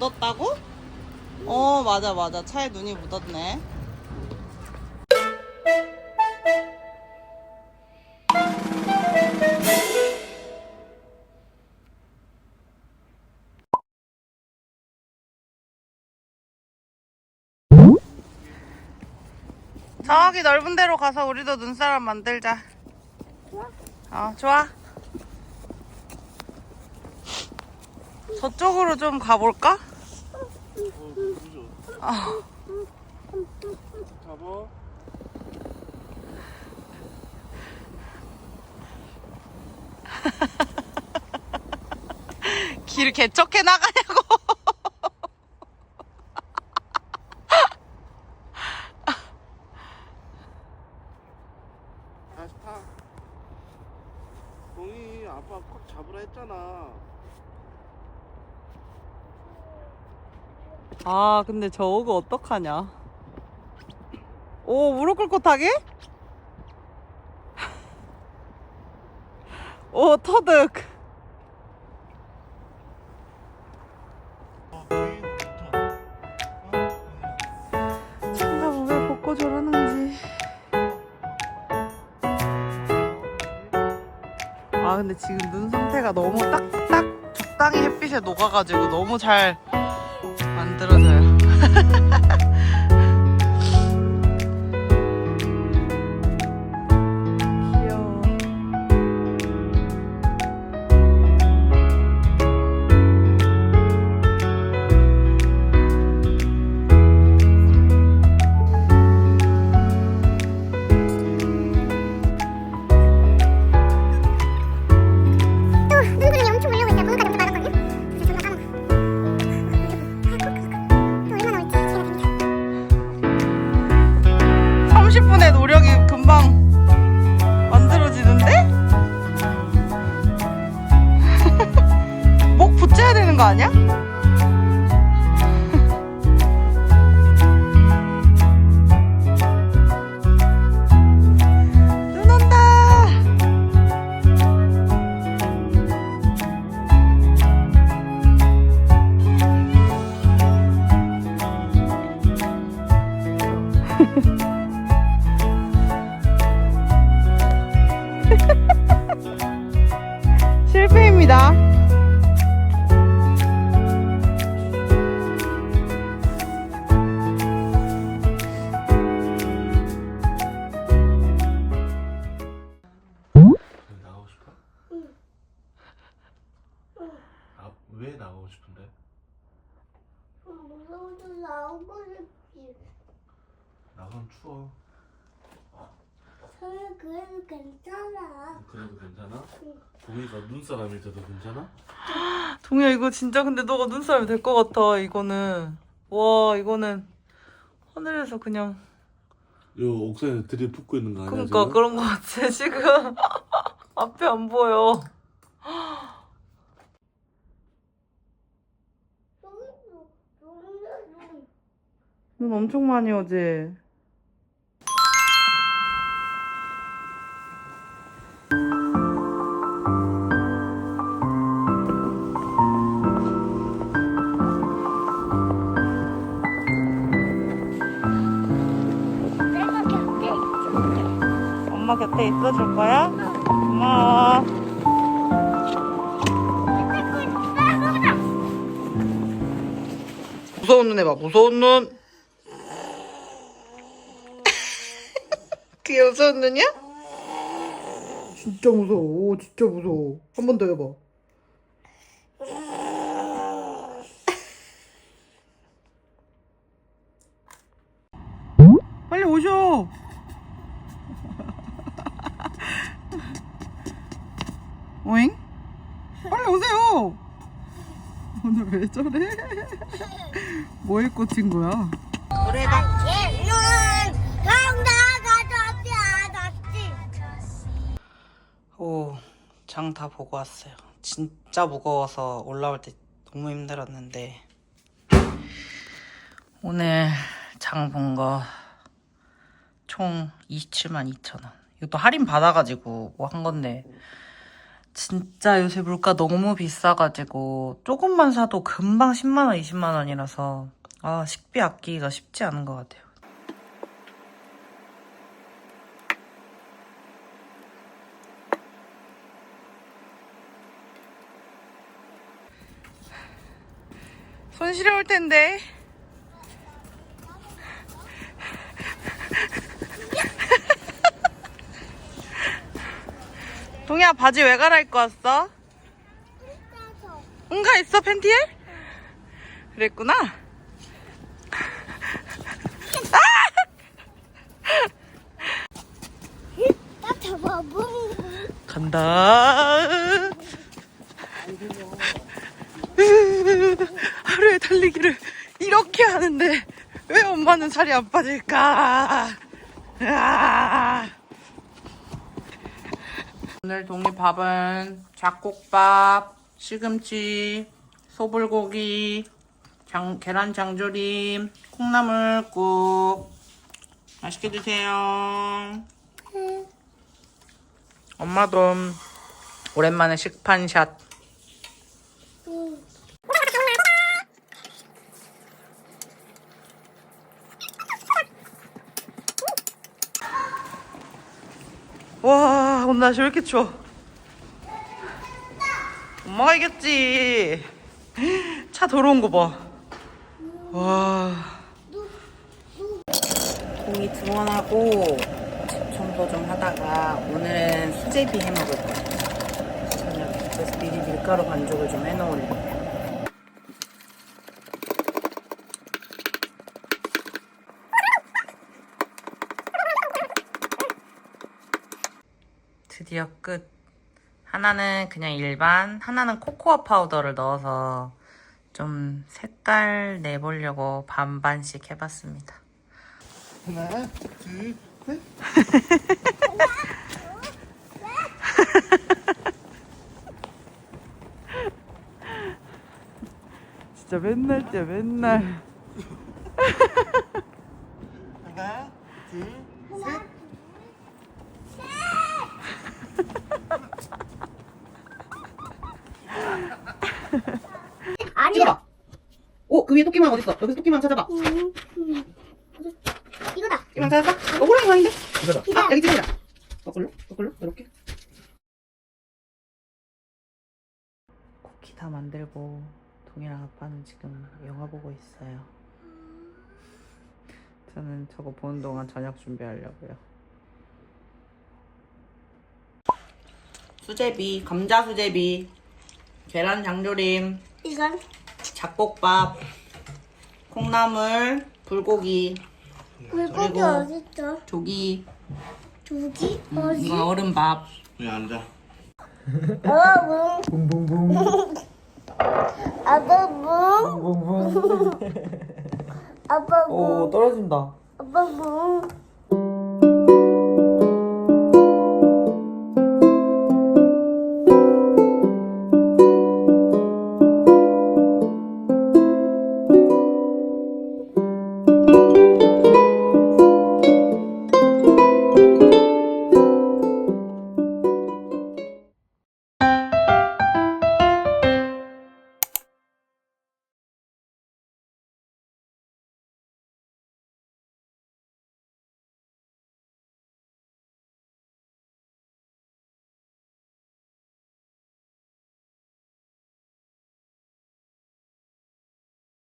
묻었다고? 어 맞아 맞아. 차에 눈이 묻었네. 저기 넓은 데로 가서 우리도 눈사람 만들자. 어 좋아. 저쪽으로 좀 가볼까? 아, 잡아. 길 개척해 나가냐고. 다시 타. 동이 아빠 꽉 잡으라 했잖아. 아, 근데 저거 어떡하냐. 오, 무릎 꿇고 타게? 오, 터득. 참나 왜 벗고 저러는지. 아, 근데 지금 눈 상태가 너무 딱딱 적당히 햇빛에 녹아가지고 너무 잘 만들어져요. 실패입니다. 나가고 싶어? 아, 왜 나가고 싶은데? 무서워서 나오고 싶지. 나가면 추워. 저는 그래도 괜찮아. 그래도 괜찮아? 동이가 눈사람이 돼도 괜찮아? 동야 이거 진짜 근데 너가 눈사람이 될 것 같아 이거는 와 이거는 하늘에서 그냥 요 옥상에 들이붓고 있는 거 아니야? 그러니까 지금? 그런 것 같아 지금 앞에 안 보여 눈 엄청 많이 오지 엄마 곁에 있어줄 거야? 고마워. 무서운 눈 해봐 무서운 눈. 그게 무서운 눈이야? 진짜 무서워. 오 진짜 무서워. 한 번 더 해봐 오잉? 빨리 오세요 오늘 왜 저래? 뭐에 꽂힌 거야? 노래방 얘는 강다가졌지 않았지. 오, 장 다 보고 왔어요. 진짜 무거워서 올라올 때 너무 힘들었는데 오늘 장 본 거 총 27만 2천 원. 이것도 할인 받아가지고 뭐 한 건데 진짜 요새 물가 너무 비싸가지고 조금만 사도 금방 10만원, 20만원이라서 아, 식비 아끼기가 쉽지 않은 것 같아요. 손 시려울 텐데. 동이야 바지 왜 갈아입고 왔어? 응가 있어 팬티에? 그랬구나. 뭉 간다. 하루에 달리기를 이렇게 하는데 왜 엄마는 살이 안 빠질까? 으아. 오늘 동이 밥은 잡곡밥, 시금치, 소불고기, 장, 계란 장조림, 콩나물국 맛있게 드세요. 엄마도 오랜만에 식판샷. 와, 오늘 날씨 왜 이렇게 추워? 엄마가 이겼지. 차 더러운 거 봐. 와. 공이 등원하고 집 청소 좀 하다가 오늘은 수제비 해 먹을 거예요. 그래서 미리 밀가루 반죽을 좀 해놓으려고. 드디어 끝. 하나는 그냥 일반, 하나는 코코아 파우더를 넣어서 좀 색깔 내보려고 반반씩 해봤습니다. 하나, 둘, 셋. 진짜 맨날 때 맨날. 하나, 둘, 셋. 아니야 오, 그 위에 토끼만 어딨어? 여기서 토끼만 찾아봐. 음, 음. 이거다 토끼만 찾았어? 어, 호랑이 아닌데? 이거다. 아, 여기 찍자. 거꾸로, 거꾸로, 이렇게. 쿠키 다 만들고 동이랑 아빠는 지금 영화 보고 있어요. 저는 저거 보는 동안 저녁 준비하려고요. 수제비, 감자 수제비, 계란 장조림, 이건 잡곡밥, 콩나물, 불고기, 물고기 그리고- 어딨어? 조기, 조기? 음, 어디? 이거 얼음밥. 여기 앉아. 아빠 뭉 붕붕붕. 아빠 뭉 붕붕붕. 아빠 뭉 떨어진다. 아빠 뭉